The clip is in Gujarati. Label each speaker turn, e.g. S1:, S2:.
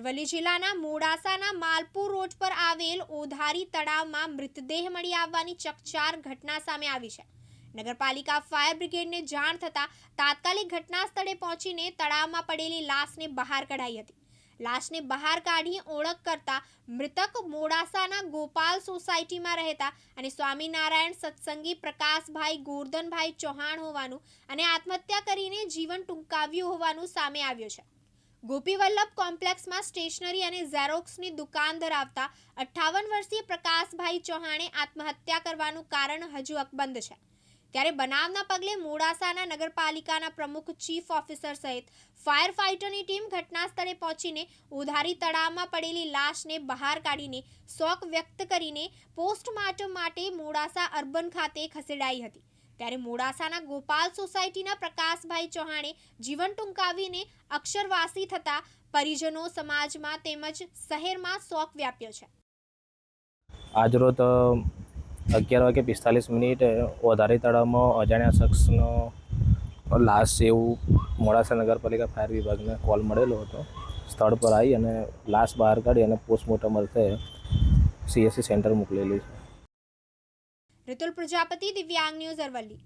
S1: અરવલ્લી જિલ્લાના મોડાસાના માલપુર રોડ પર આવેલ ઓધારી તળાવમાં મૃતદેહ મળી આવવાની ચકચાર ઘટના સામે આવી છે. નગરપાલિકા ફાયર બ્રિગેડને જાણ થતાં તાત્કાલિક ઘટના સ્થળે પહોંચીને તળાવમાં પડેલી લાશને બહાર કઢાઈ હતી. લાશને બહાર કાઢી ઓળખ કરતા મૃતક મોડાસાના ગોપાલ સોસાયટીમાં રહેતા અને સ્વામિનારાયણ સત્સંગી પ્રકાશભાઈ ગોરધનભાઈ ચૌહાણ હોવાનું અને આત્મહત્યા કરીને જીવન ટૂંકાવ્યું હોવાનું સામે આવ્યું છે. ગોપી વલ્લભ કોમ્પ્લેક્સમાં સ્ટેશનરી અને ઝેરોક્સની દુકાન ધરાવતા અઠ્ઠાવન વર્ષીય પ્રકાશભાઈ ચૌહાણે આત્મહત્યા કરવાનું કારણ હજુ અકબંધ છે. ત્યારે બનાવના પગલે મોડાસાના નગરપાલિકાના પ્રમુખ ચીફ ઓફિસર સહિત ફાયર ફાઇટરની ટીમ ઘટના સ્થળે પહોંચીને ઉધારી તળાવમાં પડેલી લાશને બહાર કાઢીને શોક વ્યક્ત કરીને પોસ્ટમોર્ટમ માટે મોડાસા અર્બન ખાતે ખસેડાઈ હતી. ત્યારે મોડાસાના ગોપાલ સોસાયટીના પ્રકાશભાઈ ચૌહાણે જીવન ટૂંકાવીને અક્ષરવાસી થતા પરિજનો સમાજમાં તેમજ શહેરમાં શોક વ્યાપ્યો છે.
S2: આજરોજ અગિયાર વાગે પિસ્તાલીસ મિનિટે વધારી તળાવમાં અજાણ્યા શખ્સનો લાશ એવું મોડાસા નગરપાલિકા ફાયર વિભાગને કોલ મળેલો હતો. સ્થળ પર આવી અને લાશ બહાર કાઢી અને પોસ્ટમોર્ટમ અર્થે સીએસસી સેન્ટર મોકલેલી છે.
S1: ઋતુલ પ્રજાપતિ દિવ્યાંગ ન્યૂઝ અરવલ્લી